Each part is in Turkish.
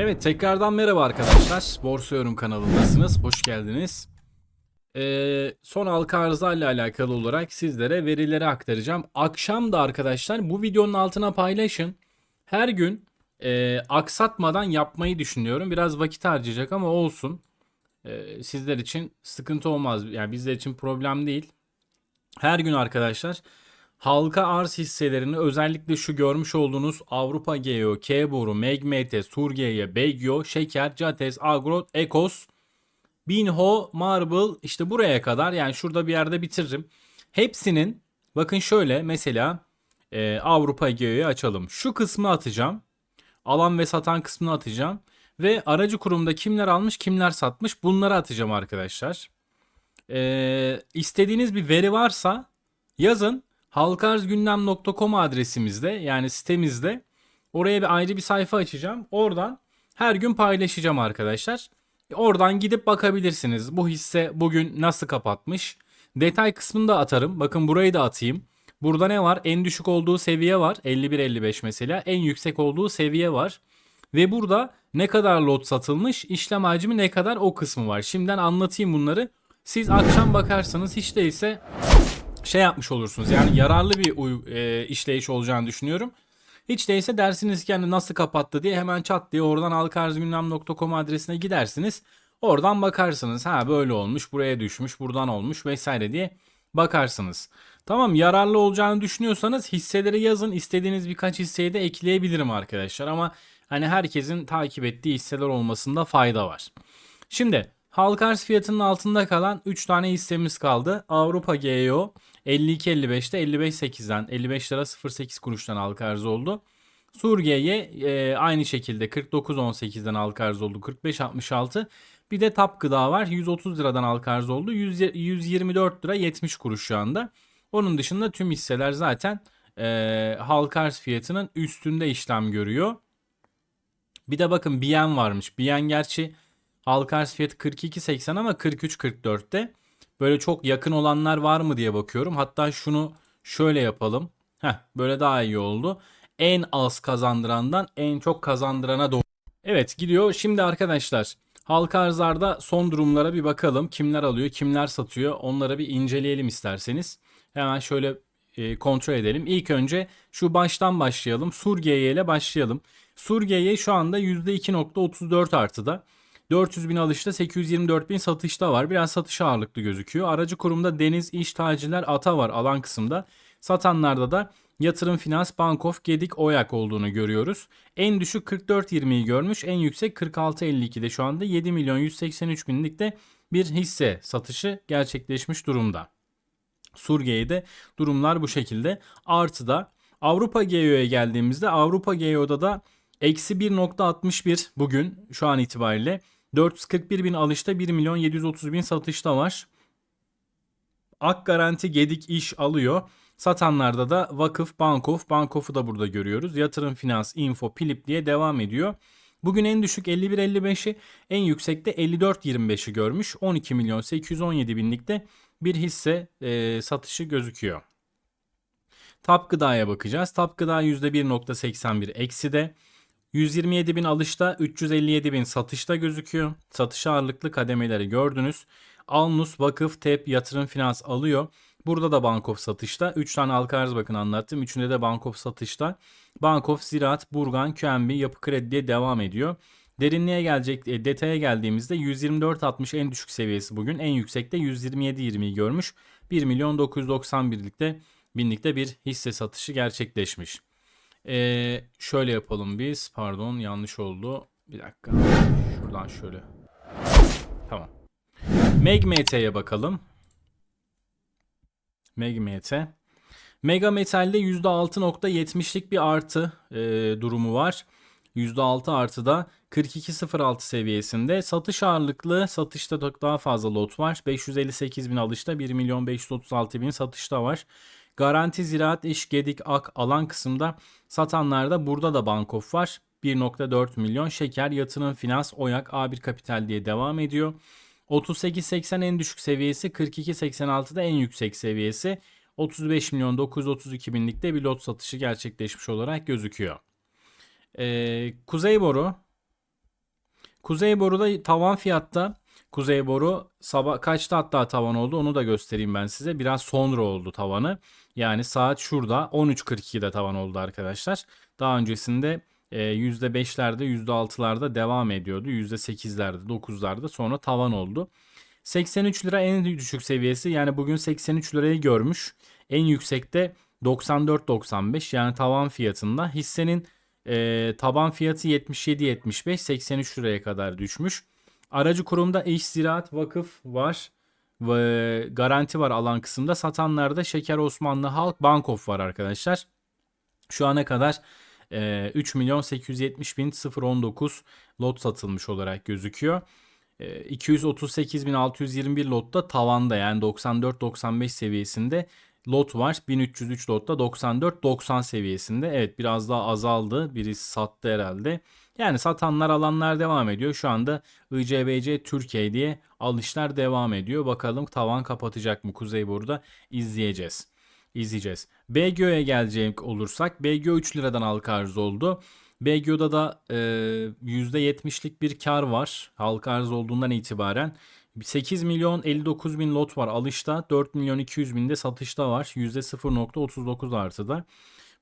Evet tekrardan merhaba arkadaşlar. Borsa Yorum kanalındasınız. Hoş geldiniz. Ee, son halka arzlarla alakalı olarak sizlere verileri aktaracağım. Akşam da arkadaşlar bu videonun altına paylaşın. Her gün e, aksatmadan yapmayı düşünüyorum. Biraz vakit harcayacak ama olsun. Ee, sizler için sıkıntı olmaz. Yani bizler için problem değil. Her gün arkadaşlar halka arz hisselerini özellikle şu görmüş olduğunuz Avrupa Geo, K-Boru, Megmete, Surgeye, Begyo, Şeker, Cates, Agro, Ekos, Binho, Marble işte buraya kadar yani şurada bir yerde bitiririm. Hepsinin bakın şöyle mesela e, Avrupa Geo'yu açalım. Şu kısmı atacağım. Alan ve satan kısmını atacağım. Ve aracı kurumda kimler almış kimler satmış bunları atacağım arkadaşlar. E, istediğiniz bir veri varsa yazın halkarzgündem.com adresimizde yani sitemizde oraya bir ayrı bir sayfa açacağım. Oradan her gün paylaşacağım arkadaşlar. Oradan gidip bakabilirsiniz. Bu hisse bugün nasıl kapatmış? Detay kısmını da atarım. Bakın burayı da atayım. Burada ne var? En düşük olduğu seviye var. 51-55 mesela. En yüksek olduğu seviye var. Ve burada ne kadar lot satılmış, işlem hacmi ne kadar o kısmı var. Şimdiden anlatayım bunları. Siz akşam bakarsanız hiç değilse şey yapmış olursunuz. Yani yararlı bir e, işleyiş olacağını düşünüyorum. Hiç değilse dersiniz hani nasıl kapattı diye hemen çat diye oradan alkarzgündem.com adresine gidersiniz. Oradan bakarsınız. Ha böyle olmuş, buraya düşmüş, buradan olmuş vesaire diye bakarsınız. Tamam yararlı olacağını düşünüyorsanız hisseleri yazın. İstediğiniz birkaç hisseyi de ekleyebilirim arkadaşlar ama hani herkesin takip ettiği hisseler olmasında fayda var. Şimdi halka arz fiyatının altında kalan 3 tane hissemiz kaldı. Avrupa GEO 52.55'te 55.8'den 55 lira 08 kuruştan halka arz oldu. Surge'ye e, aynı şekilde 49.18'den halka arz oldu 45.66. Bir de Tap Gıda var 130 liradan halka arz oldu 100, 124 lira 70 kuruş şu anda. Onun dışında tüm hisseler zaten e, halka arz fiyatının üstünde işlem görüyor. Bir de bakın Biyen varmış. Biyen gerçi halka arz fiyatı 42.80 ama 43.44'te. Böyle çok yakın olanlar var mı diye bakıyorum. Hatta şunu şöyle yapalım. Heh, böyle daha iyi oldu. En az kazandırandan en çok kazandırana doğru. Evet gidiyor. Şimdi arkadaşlar halka arzlarda son durumlara bir bakalım. Kimler alıyor, kimler satıyor onlara bir inceleyelim isterseniz. Hemen şöyle e, kontrol edelim. İlk önce şu baştan başlayalım. Surgeye ile başlayalım. Surgeye şu anda %2.34 artıda. 400 bin alışta 824 bin satışta var. Biraz satış ağırlıklı gözüküyor. Aracı kurumda Deniz, İş, Tacirler, Ata var alan kısımda. Satanlarda da Yatırım Finans, Bankof, Gedik, Oyak olduğunu görüyoruz. En düşük 44.20'yi görmüş. En yüksek 46.52'de şu anda 7 milyon 183 binlikte bir hisse satışı gerçekleşmiş durumda. Surge'de durumlar bu şekilde. Artıda Avrupa GEO'ya geldiğimizde Avrupa GEO'da da eksi 1.61 bugün şu an itibariyle 441 bin alışta 1 milyon 730 bin satışta var. Ak Garanti Gedik iş alıyor. Satanlarda da Vakıf, Bankof, Bankof'u da burada görüyoruz. Yatırım Finans, Info, Pilip diye devam ediyor. Bugün en düşük 51.55'i, en yüksekte 54.25'i görmüş. 12 milyon 817 binlikte bir hisse e, satışı gözüküyor. Tap Gıda'ya bakacağız. Tap Gıda %1.81 eksi de. 127 bin alışta 357 bin satışta gözüküyor. Satış ağırlıklı kademeleri gördünüz. Alnus, Vakıf, TEP, Yatırım Finans alıyor. Burada da Bankof satışta. 3 tane halka arz bakın anlattım. Üçünde de Bankof satışta. Bankof, Ziraat, Burgan, QNB, Yapı Kredi diye devam ediyor. Derinliğe gelecek, e, detaya geldiğimizde 124.60 en düşük seviyesi bugün. En yüksekte 127.20'yi görmüş. 1 milyon 991'likte binlikte bir hisse satışı gerçekleşmiş. Ee, şöyle yapalım biz. Pardon yanlış oldu. Bir dakika. Şuradan şöyle. Tamam. MegMT'ye bakalım. MegMT. Mega Metal'de %6.70'lik bir artı e, durumu var. %6 artıda 42.06 seviyesinde. Satış ağırlıklı satışta da daha fazla lot var. 558 bin alışta 1 milyon 536 bin satışta var. Garanti Ziraat İş Gedik Ak alan kısımda satanlarda burada da Bankof var. 1.4 milyon şeker yatırım finans oyak A1 kapital diye devam ediyor. 38.80 en düşük seviyesi 42.86'da en yüksek seviyesi 35 milyon 932 binlikte bir lot satışı gerçekleşmiş olarak gözüküyor. Ee, Kuzey Boru Kuzey Boru'da tavan fiyatta Kuzey Boru sabah kaçta hatta tavan oldu onu da göstereyim ben size. Biraz sonra oldu tavanı. Yani saat şurada 13.42'de tavan oldu arkadaşlar. Daha öncesinde e, %5'lerde %6'larda devam ediyordu. %8'lerde 9'larda sonra tavan oldu. 83 lira en düşük seviyesi yani bugün 83 lirayı görmüş. En yüksekte 94.95 yani tavan fiyatında hissenin e, taban fiyatı 77.75 83 liraya kadar düşmüş. Aracı kurumda iş ziraat vakıf var ve garanti var alan kısımda. Satanlarda Şeker Osmanlı Halk Bankof var arkadaşlar. Şu ana kadar e, 3 milyon 870 bin 019 lot satılmış olarak gözüküyor. E, 238.621 lotta tavanda yani 94-95 seviyesinde lot var. 1303 lotta 94-90 seviyesinde. Evet biraz daha azaldı. Birisi sattı herhalde. Yani satanlar alanlar devam ediyor. Şu anda ICBC Türkiye diye alışlar devam ediyor. Bakalım tavan kapatacak mı Kuzey burada izleyeceğiz. İzleyeceğiz. BGO'ya gelecek olursak BGO 3 liradan halka arz oldu. BGO'da da e, %70'lik bir kar var halka arz olduğundan itibaren. 8 milyon 59 bin lot var alışta 4 milyon 200 bin de satışta var %0.39 artıda.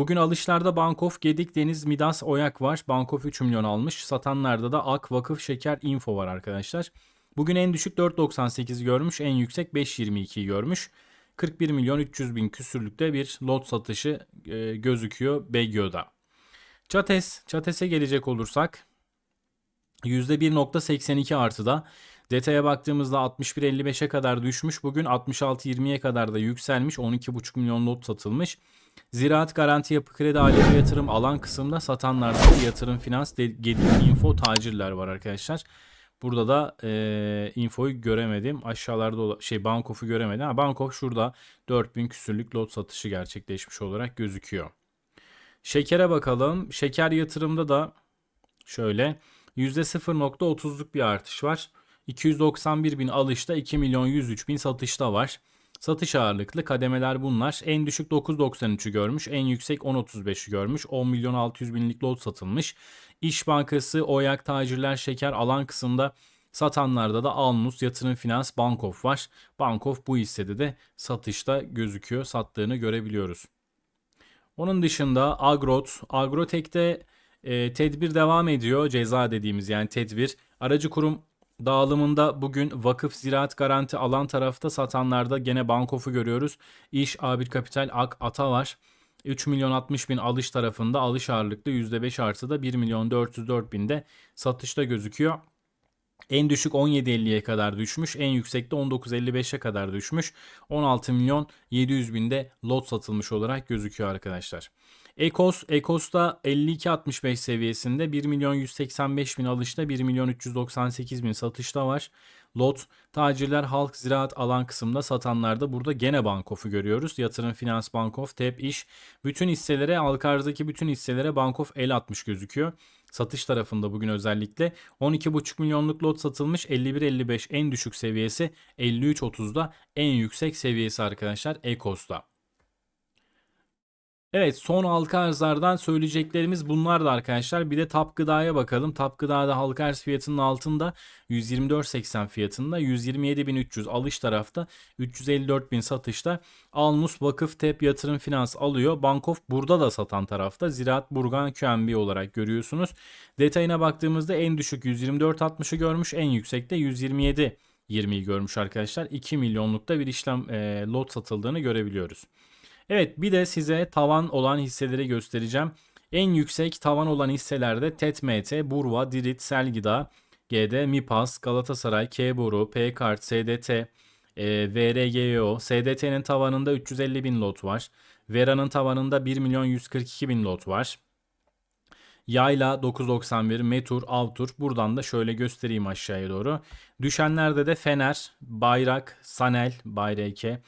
Bugün alışlarda Bankof, Gedik, Deniz, Midas, Oyak var. Bankof 3 milyon almış. Satanlarda da Ak, Vakıf, Şeker, Info var arkadaşlar. Bugün en düşük 4.98 görmüş. En yüksek 5.22 görmüş. 41 milyon 300 bin küsürlükte bir lot satışı e, gözüküyor BGO'da. Çates, Çates'e gelecek olursak %1.82 artıda. Detaya baktığımızda 61.55'e kadar düşmüş. Bugün 66.20'ye kadar da yükselmiş. 12.5 milyon lot satılmış. Ziraat Garanti Yapı Kredi Alevi Yatırım alan kısımda satanlarda da yatırım finans gedik info tacirler var arkadaşlar. Burada da e, infoyu göremedim. Aşağılarda şey Bankof'u göremedim. Ha, Bankof şurada 4000 küsürlük lot satışı gerçekleşmiş olarak gözüküyor. Şekere bakalım. Şeker yatırımda da şöyle %0.30'luk bir artış var. 291 bin alışta 2 milyon 103 bin satışta var. Satış ağırlıklı kademeler bunlar. En düşük 9.93'ü görmüş. En yüksek 10.35'i görmüş. 10 milyon 600 binlik lot satılmış. İş Bankası, Oyak Tacirler Şeker alan kısımda satanlarda da Alnus, Yatırım Finans, Bankof var. Bankof bu hissede de satışta gözüküyor. Sattığını görebiliyoruz. Onun dışında Agrot, Agrotek'te e, tedbir devam ediyor. Ceza dediğimiz yani tedbir. Aracı kurum dağılımında bugün vakıf ziraat garanti alan tarafta satanlarda gene Bankof'u görüyoruz. İş A1 Kapital Ak Ata var. 3 milyon 60 bin alış tarafında alış ağırlıklı %5 artıda 1 milyon 404 binde satışta gözüküyor. En düşük 17.50'ye kadar düşmüş. En yüksekte 19.55'e kadar düşmüş. 16 milyon 700 binde lot satılmış olarak gözüküyor arkadaşlar. Ekos, Ekos'ta 52.65 seviyesinde 1 milyon 185 bin alışta 1 milyon 398 bin satışta var. Lot, tacirler, halk, ziraat alan kısımda satanlarda burada gene Bankof'u görüyoruz. Yatırım, finans, Bankof, TEP, iş. Bütün hisselere, halka bütün hisselere Bankof el atmış gözüküyor. Satış tarafında bugün özellikle 12,5 milyonluk lot satılmış 51.55 en düşük seviyesi 53.30'da en yüksek seviyesi arkadaşlar Ekos'ta. Evet son halka arzlardan söyleyeceklerimiz bunlar da arkadaşlar. Bir de Tap Gıda'ya bakalım. Tap Gıda'da halka arz fiyatının altında 124.80 fiyatında 127.300 alış tarafta 354.000 satışta. Alnus Vakıf Tep Yatırım Finans alıyor. Bankof burada da satan tarafta. Ziraat Burgan QNB olarak görüyorsunuz. Detayına baktığımızda en düşük 124.60'ı görmüş. En yüksekte 127 20'yi görmüş arkadaşlar. 2 milyonlukta bir işlem e, lot satıldığını görebiliyoruz. Evet bir de size tavan olan hisseleri göstereceğim. En yüksek tavan olan hisselerde TETMT, Burva, Dirit, Selgida, GD, Mipas, Galatasaray, K-Boru, P-Kart, SDT, e, VRGO, SDT'nin tavanında 350 bin lot var. Vera'nın tavanında 1 milyon 142 bin lot var. Yayla 991, Metur, Avtur. Buradan da şöyle göstereyim aşağıya doğru. Düşenlerde de Fener, Bayrak, Sanel, Bayrake,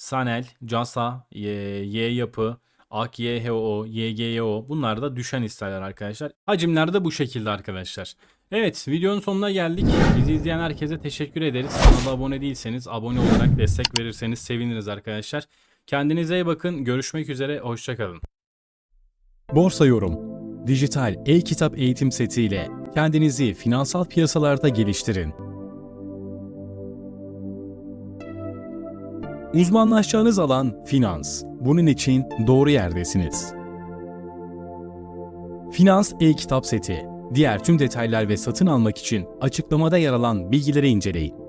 Sanel, Casa, Y, Yapı, Ak, YHO, YGYO bunlar da düşen hisseler arkadaşlar. Hacimler de bu şekilde arkadaşlar. Evet videonun sonuna geldik. Bizi izleyen herkese teşekkür ederiz. Kanala abone değilseniz abone olarak destek verirseniz seviniriz arkadaşlar. Kendinize iyi bakın. Görüşmek üzere. Hoşçakalın. Borsa Yorum dijital e-kitap eğitim setiyle kendinizi finansal piyasalarda geliştirin. Uzmanlaşacağınız alan finans. Bunun için doğru yerdesiniz. Finans e-kitap seti. Diğer tüm detaylar ve satın almak için açıklamada yer alan bilgileri inceleyin.